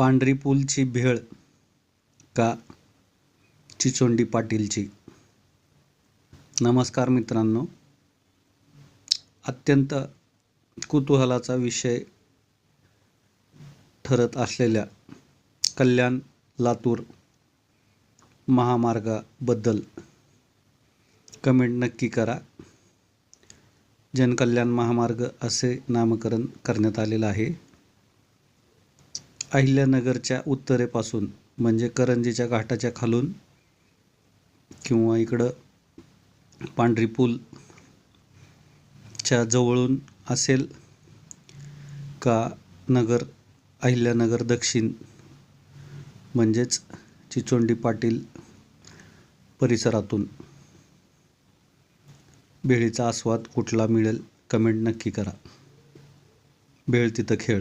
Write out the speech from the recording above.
पांढरी पूलची भेळ का चिचोंडी पाटीलची? नमस्कार मित्रांनो. अत्यंत कुतूहलाचा विषय ठरत असलेल्या कल्याण लातूर महामार्गाबद्दल कमेंट नक्की करा. जनकल्याण महामार्ग असे नामकरण करण्यात आलेलं आहे. अहिल्यानगरच्या उत्तरेपासून म्हणजे करंजीच्या घाटाच्या खालून किंवा इकडं पांढरी पूलच्या जवळून असेल का नगर अहिल्यानगर दक्षिण म्हणजेच चिचोंडी पाटील परिसरातून? भेळीचा आस्वाद कुठला मिळेल? कमेंट नक्की करा. भेळ तिथं खेळ.